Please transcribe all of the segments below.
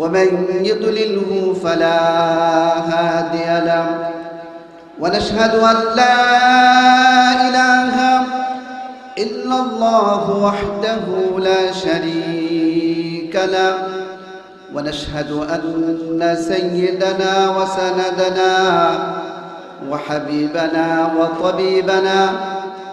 ومن يضلله فلا هادي له. ونشهد أن لا إله إلا الله وحده لا شريك له. ونشهد أن سيدنا وسندنا وحبيبنا وطبيبنا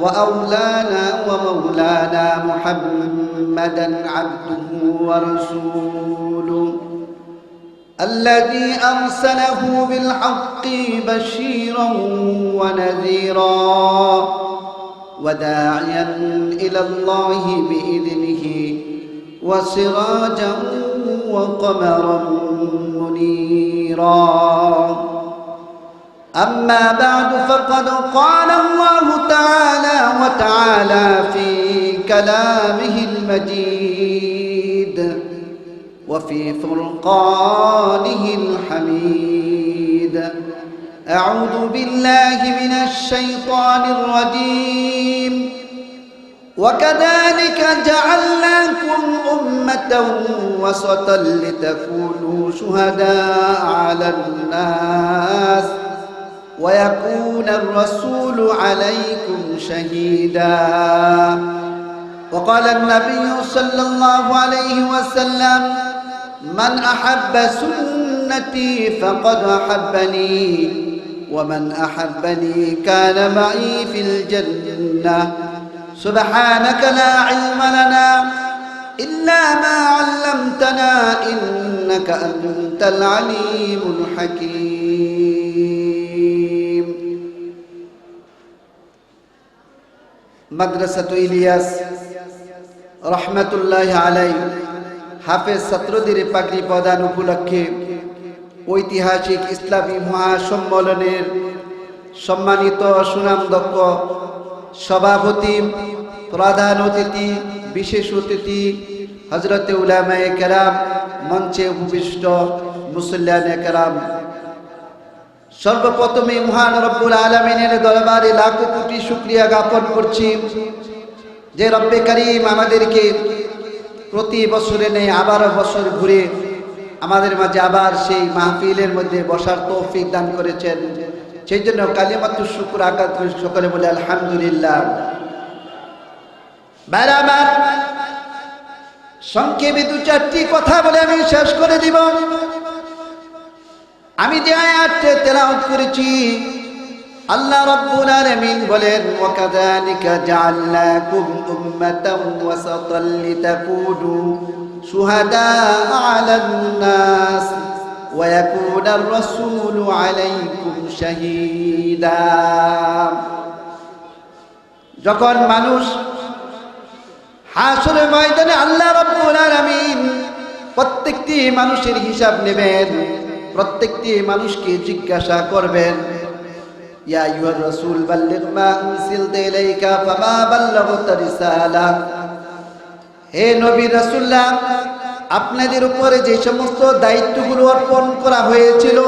وأولانا ومولانا محمدا عبده ورسوله. الذي أرسله بالحق بشيرا ونذيرا وداعيا إلى الله بإذنه وسراجا وقمرا منيرا. أما بعد فقد قال الله تعالى وتعالى في كلامه المجيد. وفي فرقانه الحميد. أعوذ بالله من الشيطان الرجيم. وكذلك جعلناكم أمة وسطا لتكونوا شهداء على الناس. ويكون الرسول عليكم شهيدا. وقال النبي صلى الله عليه وسلم من أحب سنتي فقد أحبني ومن أحبني كان معي في الجنة. سبحانك لا علم لنا إلا ما علمتنا إنك أنت العليم الحكيم. مدرسة إلياس رحمة الله عليه হাফেজ ছাত্রদের পাগড়ি প্রদান উপলক্ষে ঐতিহাসিক ইসলামী মহাসম্মেলনের সম্মানিত সুনামদক্ষ সভাপতি, প্রধান অতিথি, বিশেষ অতিথি হজরত উলামায়ে কেরাম মঞ্চে উপবিষ্ট মুসল্লান কেরাম। সর্বপ্রথমে মহান রব্বুল আলমিনের দরবারে লাখো কোটি শুক্রিয়া জ্ঞাপন করছি যে রব্বে করিম আমাদেরকে প্রতি বছরে নেই, আবারও বছর ঘুরে আমাদের মাঝে আবার সেই মাহফিলের মধ্যে বসার তৌফিক দান করেছেন। সেই জন্য কালিমাত্র শুকুর করে সকলে বলে, আলহামদুলিল্লাহ। বারাবার সংক্ষেপে দু চারটি কথা বলে আমি শেষ করে দিব। আমি যে আয়াতটি তেলাওয়াত করেছি আল্লাহ রাব্বুল আলামিন বলেন ওয়া কাযালিকা জাআলনাকুম উম্মাতান ওয়াসাতান লিতাকুনু শুহাদা আলান নাস ইয়াকুনা আর-রাসূলু আলাইকুম শাহীদা. যখন মানুষ হাসরের ময়দানে আল্লাহ রাব্বুল আলামিন প্রত্যেকটি মানুষের হিসাব নেবেন, প্রত্যেকটি মানুষকে জিজ্ঞাসা করবেন হে আপনাদের উপরে যে সমস্ত দায়িত্বগুলো অর্পণ করা হয়েছিল,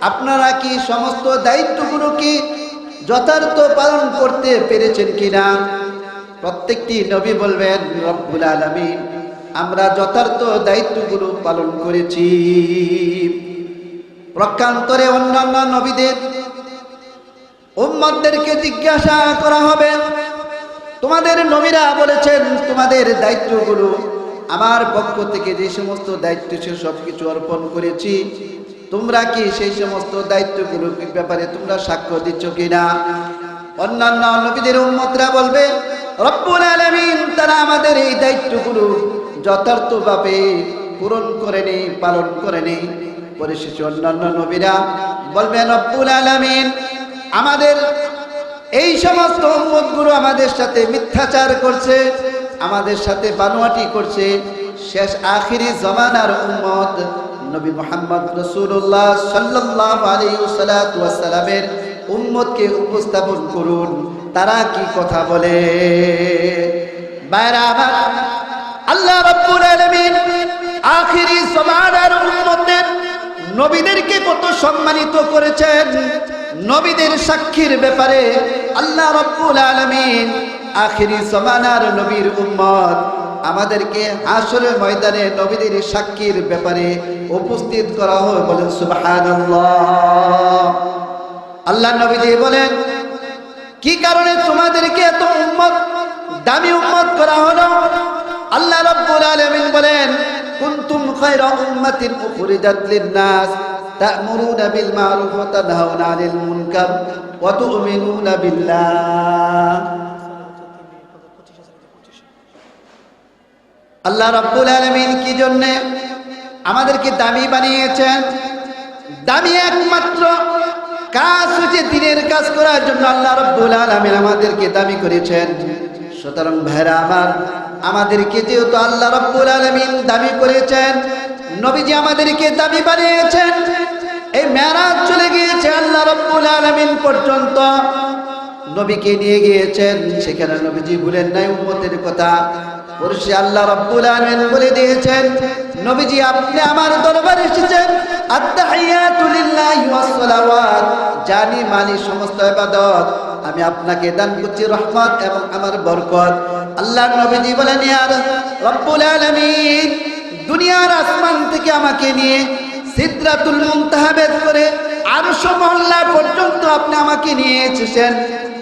আপনারা কি সমস্ত দায়িত্বগুলো কি যথার্থ পালন করতে পেরেছেন কিনা? প্রত্যেকটি নবী বলবেন, রব্বুল আলামিন, আমরা যথার্থ দায়িত্বগুলো পালন করেছি। প্রকান্তরে অন্যান্য নবীদের উম্মতদেরকে জিজ্ঞাসা করা হবে। তোমাদের নবীরা বলেছেন, তোমাদের দায়িত্বগুলো আমার পক্ষ থেকে যে সমস্ত দায়িত্ব ছিল সব কিছু অর্পণ করেছি। তোমরা কি সেই সমস্ত দায়িত্বগুলোর ব্যাপারে তোমরা সাক্ষ্য দিচ্ছ কিনা? অন্যান্য নবীদের উম্মতরা বলবে, রব্বুল আলামিন, তারা আমাদের এই দায়িত্বগুলো যথার্থভাবে পূরণ করে নেই পালন করে নেই পরিশেষে অন্যান্য নবীরা বলবেন রব্বুল আলামিন আমাদের এই সমস্ত উম্মতগুলো আমাদের সাথে মিথ্যাচার করছে, আমাদের সাথে বানোয়াটি করছে। শেষ আখিরি জমানার উম্মত নবী মোহাম্মদ রসুল্লাহ সাল্লাহ আলী সালামের উম্মতকে উপস্থাপন করুন। তারা কি কথা বলে? আল্লাহ রাব্বুল আলামিন আখিরি সমানার উম্মতের নবীদেরকে কত সম্মানিত করেছেন। নবীদের সাক্ষীর ব্যাপারে আল্লাহ রাব্বুল আলামিন আখিরি সমানার নবীর উম্মত আমাদেরকে আসলে ময়দানে নবীদের সাক্ষীর ব্যাপারে উপস্থিত করা হয় বলেন, সুবহানাল্লাহ। আল্লাহ নবীজি বলেন, কি কারণে তোমাদেরকে এত উম্মত, দামি উম্মত করা হলো? আল্লাহ রাব্বুল আলমিন বলেন, কুনতুম খায়রা উম্মাতিন উখরিজাত লিন-নাস। তা'মুরুনা ওয়া তানহাউনা 'আনিল মুনকার ওয়া তু'মিনুনা বিল্লাহ। আল্লাহ রাব্বুল আলামিন কি জন্য আমাদেরকে দামি বানিয়েছেন? দামি একমাত্র কাজ হচ্ছে দিনের কাজ করার জন্য আল্লাহ রব্বুল আলামিন আমাদেরকে দামি করেছেন। সুতরাং ভাইরা আমার, আমাদেরকে যেহেতু আল্লাহ রব্বুল আলামিন দামি করেছেন, নবীজি আমাদেরকে দামি বানিয়েছেন এই মেরাজ চলে গিয়েছে আল্লাহ রব্বুল আলামিন পর্যন্ত। নবীকে নিয়ে গিয়েছেন, সেখানে নবীজি ভুলেন নাই উম্মতের কথা। পড়শি আল্লাহ রাব্বুল আলামিন বলে দিয়েছেন, নবীজি, আপনি আমার দরবারে এসেছেন। জানি, মানি সমস্ত ইবাদত, আমি আপনাকে দান করছি রহমত এবং আমার বরকত। আল্লাহ নবীজি বলেন, ইয়া রাব্বুল আলামিন, দুনিয়ার আসমান থেকে আমাকে নিয়ে সিদরাতুল মুনতাহা বেদ করে আরশ মহল্লা পর্যন্ত আপনি আমাকে নিয়ে এসেছেন।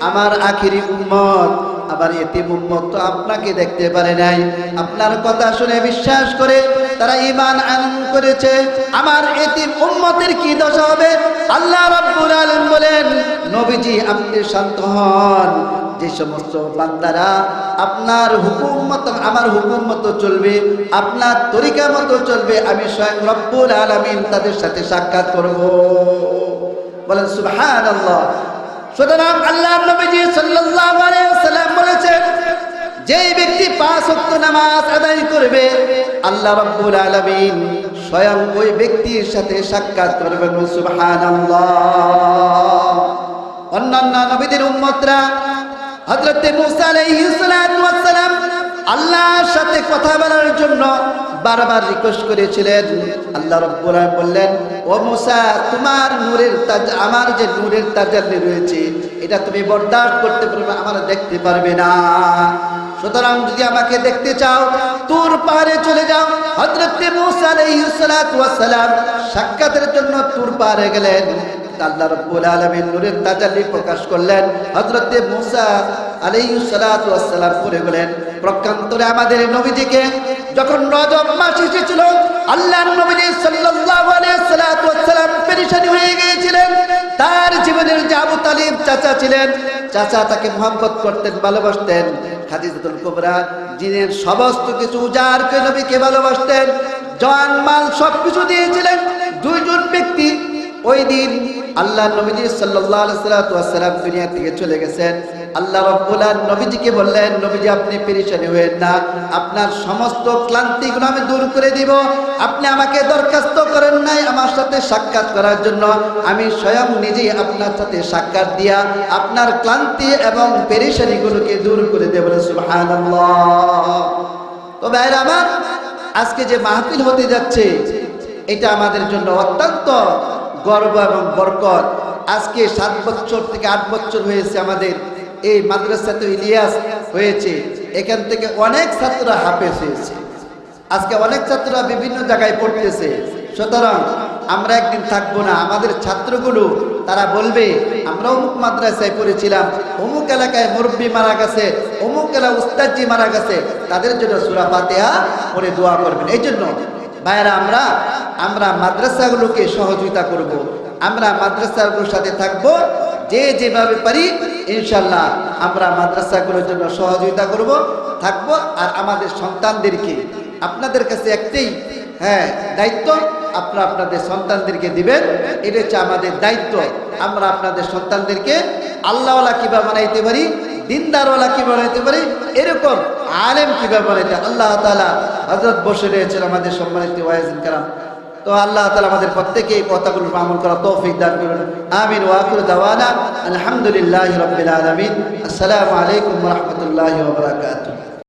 আমার আখিরি উম্মত আবার এতিম উম্মত তো আপনাকে দেখতে পারে নাই। আপনার কথা শুনে বিশ্বাস করে তারা ইমান আনন্দ করেছে। আমার এতিম উম্মতের কি দশা হবে? আল্লাহ রাব্বুল আলামিন বলেন, নবীজি আপনি শান্ত হন। যে সমস্ত বান্দারা আপনার হুকুম মতো, আমার হুকুম মতো চলবে, আপনার তরিকা মতো চলবে, আমি স্বয়ং রব্বুল আলামিন তাদের সাথে সাক্ষাৎ করব। বলেন, সুবহানাল্লাহ। সুতরাং আল্লাহ নবীজি সাল্লাল্লাহু আলাইহি ওয়াসাল্লাম বলেছেন, যেই ব্যক্তি পাঁচ ওয়াক্ত নামাজ আদায় করবে, আল্লাহ রাব্বুল আলামিন স্বয়ং ওই ব্যক্তির সাথে সাক্ষাৎ করবেন, সুবহানাল্লাহ। অন্যান্য নবীদের উম্মতরা হযরতে মুসা আলাইহিস সালাম আল্লাহর সাথে কথা বলার জন্য বারবার রিকোয়েস্ট করেছিলেন। আল্লাহ রব্বুল বললেন, ও মুসা, তোমার নূরের তাজ, আমার যে নূরের তাজাল্লি রয়েছে, এটা তুমি বরদাস্ত করতে পারবে, আমার দেখতে পারবে না। সুতরাং যদি আমাকে দেখতে চাও তোর পাহাড়ে চলে যাও। হযরতে মুসা সালাম সাক্ষাতের জন্য তোর পাহাড়ে গেলেন। আল্লাহ রাব্বুল আলামিন নূরের তাজাল্লি প্রকাশ করলেন। হযরতে মুসা আলাইহিস সালাতু ওয়াস সালাম পড়ে গেলেন প্রকান্তরে আমাদের নবীজিকে যখন রজব মাস এসেছিল আল্লাহ সাল্লাতু ওয়াস পেরেশানি হয়ে গিয়েছিলেন। তার জীবনের যে আবু তালিব চাচা ছিলেন, চাচা তাকে মহব্বত করতেন, ভালোবাসতেন। খাদিজাতুল কুবরা, জিনের সমস্ত কিছু উজাড় করে নবীকে ভালোবাসতেন। জওয়ান মাল সবকিছু দিয়েছিলেন। দুইজন ব্যক্তি ওই দিন আল্লাহ নবীজি আলাইহি সাল্লাম দুনিয়া থেকে চলে গেছেন। আল্লাহ রাব্বুল আলামিন নবীজিকে বললেন, নবীজি, আপনি পেরেশানি হয়েন না। আপনার সমস্ত ক্লান্তিগুলো আমি দূর করে দিব। আপনি আমাকে দরখাস্ত করেন নাই আমার সাথে সাক্ষাৎ করার জন্য। আমি স্বয়ং নিজেই আপনার সাথে সাক্ষাৎ দিয়া আপনার ক্লান্তি এবং পেরেশানিগুলোকে দূর করে দেব সুবহানাল্লাহ। তো ভাইরা আমার, আজকে যে মাহফিল হতে যাচ্ছে, এটা আমাদের জন্য অত্যন্ত গর্ব এবং বরকত। আজকে সাত বছর থেকে আট বছর হয়েছে আমাদের এই মাদ্রাসাতে ইলিয়াস হয়েছে। এখান থেকে অনেক ছাত্ররা হাফেজ হয়েছে। আজকে অনেক ছাত্ররা বিভিন্ন জায়গায় পড়তেছে। সুতরাং আমরা একদিন থাকব না। আমাদের ছাত্রগুলো, তারা বলবে, আমরা অমুক মাদ্রাসায় পড়েছিলাম। অমুক এলাকায় মুরব্বী মারা গেছে। অমুক এলাকা উস্তাদজি মারা গেছে। তাদের জন্য সুরা ফাতেহা পড়ে দোয়া করবেন। এই জন্য ভাইয়েরা, আমরা আমরা মাদ্রাসাগুলোকে সহযোগিতা করব। আমরা মাদ্রাসাগুলোর সাথে থাকব। যে যেভাবে পারি ইনশাল্লাহ আমরা মাদ্রাসাগুলোর জন্য সহযোগিতা করব, থাকব। আর আমাদের সন্তানদেরকে, আপনাদের কাছে একটাই হ্যাঁ দায়িত্ব, আপনারা আপনাদের সন্তানদেরকে দিবেন। এটা হচ্ছে আমাদের দায়িত্ব। আমরা আপনাদের সন্তানদেরকে আল্লাহওয়ালা কীভাবে বানাইতে পারি, দিনদারওয়ালা কীভাবে বানাইতে পারি, এরকম আলেম কীভাবে বানাইতে আল্লাহ তালা হজরত বসে রয়েছেন আমাদের সম্মানিত ওয়াইজিন কারাম তো আল্লাহ তালা আমাদের প্রত্যেকে এই কথাগুলো আমল করা তৌফিক দান করুন। আমিন ওয়াকুর দাওয়ানা আলহামদুলিল্লাহ রবিল আলমিন। আসসালামু আলাইকুম রহমতুল্লাহ বারকাতুহ।